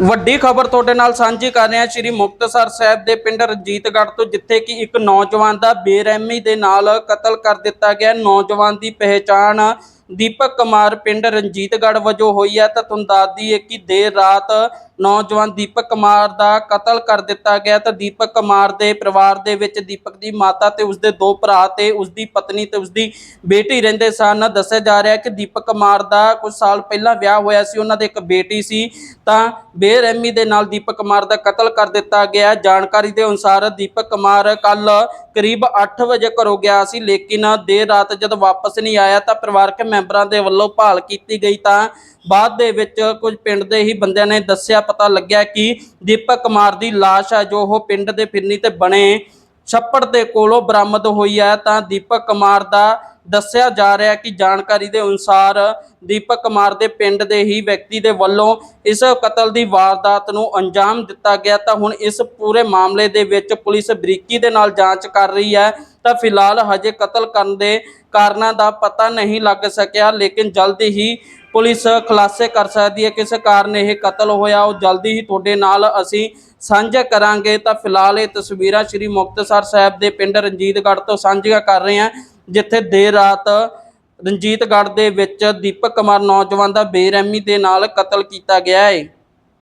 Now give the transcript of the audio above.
ਵੱਡੀ ਖਬਰ ਤੁਹਾਡੇ ਨਾਲ ਸਾਂਝੀ ਕਰ ਰਹੇ ਹਾਂ ਸ਼੍ਰੀ ਮੁਕਤਸਰ ਸਾਹਿਬ ਦੇ ਪਿੰਡ ਰਣਜੀਤਗੜ੍ਹ ਤੋਂ, ਜਿੱਥੇ ਕਿ ਇੱਕ ਨੌਜਵਾਨ ਦਾ ਬੇਰਹਿਮੀ ਦੇ ਨਾਲ ਕਤਲ ਕਰ ਦਿੱਤਾ ਗਿਆ। ਨੌਜਵਾਨ ਦੀ ਪਹਿਚਾਣ ਦੀਪਕ ਕੁਮਾਰ ਪਿੰਡ ਰਣਜੀਤਗੜ੍ਹ ਵਜੋਂ ਹੋਈ ਹੈ। ਤਾਂ ਤੁਹਾਨੂੰ ਦੱਸ ਦਈਏ ਕਿ ਦੇਰ ਰਾਤ ਨੌਜਵਾਨ ਦੀਪਕ ਕੁਮਾਰ ਦਾ ਕਤਲ ਕਰ ਦਿੱਤਾ ਗਿਆ ਤਾਂ ਦੀਪਕ ਕੁਮਾਰ ਦੇ ਪਰਿਵਾਰ ਦੇ ਵਿੱਚ ਦੀਪਕ ਦੀ ਮਾਤਾ ਤੇ ਉਸਦੇ ਦੋ ਭਰਾ ਤੇ ਉਸਦੀ ਪਤਨੀ ਤੇ ਉਸਦੀ ਬੇਟੀ ਰਹਿੰਦੇ ਸਨ। ਦੱਸਿਆ ਜਾ ਰਿਹਾ ਹੈ ਕਿ ਦੀਪਕ ਕੁਮਾਰ ਦਾ ਕੁਝ ਸਾਲ ਪਹਿਲਾਂ ਵਿਆਹ ਹੋਇਆ ਸੀ। ਉਹਨਾਂ ਦੇ ਇੱਕ ਬੇਟੀ ਸੀ। ਤਾਂ ਬੇਰਹਿਮੀ ਦੇ ਨਾਲ ਦੀਪਕ ਕੁਮਾਰ ਦਾ ਕਤਲ ਕਰ ਦਿੱਤਾ ਗਿਆ। ਜਾਣਕਾਰੀ ਦੇ ਅਨੁਸਾਰ ਦੀਪਕ ਕੁਮਾਰ ਕੱਲ ਕਰੀਬ 8 ਵਜੇ ਘਰੋਂ ਗਿਆ ਸੀ, ਲੇਕਿਨ ਦੇਰ ਰਾਤ ਜਦ ਵਾਪਸ ਨਹੀਂ ਆਇਆ ਤਾਂ ਪਰਿਵਾਰਕ ਮੈਂਬਰਾਂ ਦੇ ਵੱਲੋਂ ਭਾਲ ਕੀਤੀ ਗਈ। ਤਾਂ ਬਾਅਦ ਦੇ ਵਿੱਚ ਕੁਝ ਪਿੰਡ ਦੇ ਹੀ ਬੰਦਿਆਂ ਨੇ ਦੱਸਿਆ ਪਤਾ ਲੱਗਿਆ ਕਿ ਦੀਪਕ ਕੁਮਾਰ ਦੀ ਲਾਸ਼ ਹੈ ਜੋ ਉਹ ਪਿੰਡ ਦੇ ਫਿਰਨੀ ਤੇ ਬਣੇ ਛੱਪੜ ਦੇ ਕੋਲੋਂ ਬਰਾਮਦ ਹੋਈ ਹੈ ਤਾਂ ਦੀਪਕ ਕੁਮਾਰ ਦਾ ਦੱਸਿਆ ਜਾ ਰਿਹਾ ਕਿ ਜਾਣਕਾਰੀ ਦੇ ਅਨੁਸਾਰ ਦੀਪਕ ਕੁਮਾਰ ਦੇ ਪਿੰਡ ਦੇ ਹੀ ਵਿਅਕਤੀ ਦੇ ਵੱਲੋਂ ਇਸ ਕਤਲ ਦੀ ਵਾਰਦਾਤ ਨੂੰ ਅੰਜਾਮ ਦਿੱਤਾ ਗਿਆ। ਤਾਂ ਹੁਣ ਇਸ ਪੂਰੇ ਮਾਮਲੇ ਦੇ ਵਿੱਚ ਪੁਲਿਸ ਬਰੀਕੀ ਦੇ ਨਾਲ ਜਾਂਚ ਕਰ ਰਹੀ ਹੈ। ਤਾਂ ਫਿਲਹਾਲ ਹਜੇ ਕਤਲ ਕਰਨ ਦੇ ਕਾਰਨਾਂ ਦਾ ਪਤਾ ਨਹੀਂ ਲੱਗ ਸਕਿਆ, ਲੇਕਿਨ ਜਲਦੀ ਹੀ ਪੁਲਿਸ ਖੁਲਾਸੇ ਕਰ ਸਕਦੀ ਹੈ। ਕਿਸ ਕਾਰਨ ਇਹ ਕਤਲ ਹੋਇਆ, ਉਹ ਜਲਦੀ ਹੀ ਤੁਹਾਡੇ ਨਾਲ ਅਸੀਂ ਸਾਂਝਾ ਕਰਾਂਗੇ। ਤਾਂ ਫਿਲਹਾਲ ਇਹ ਤਸਵੀਰਾਂ ਸ੍ਰੀ ਮੁਕਤਸਰ ਸਾਹਿਬ ਦੇ ਪਿੰਡ ਰਣਜੀਤਗੜ੍ਹ ਤੋਂ ਸਾਂਝੀਆਂ ਕਰ ਰਹੇ ਹਾਂ, ਜਿੱਥੇ ਦੇਰ ਰਾਤ ਰਣਜੀਤਗੜ੍ਹ ਦੇ ਵਿੱਚ ਦੀਪਕ ਕੁਮਾਰ, ਨੌਜਵਾਨ ਦਾ ਬੇਰਹਿਮੀ ਦੇ ਨਾਲ ਕਤਲ ਕੀਤਾ ਗਿਆ ਹੈ।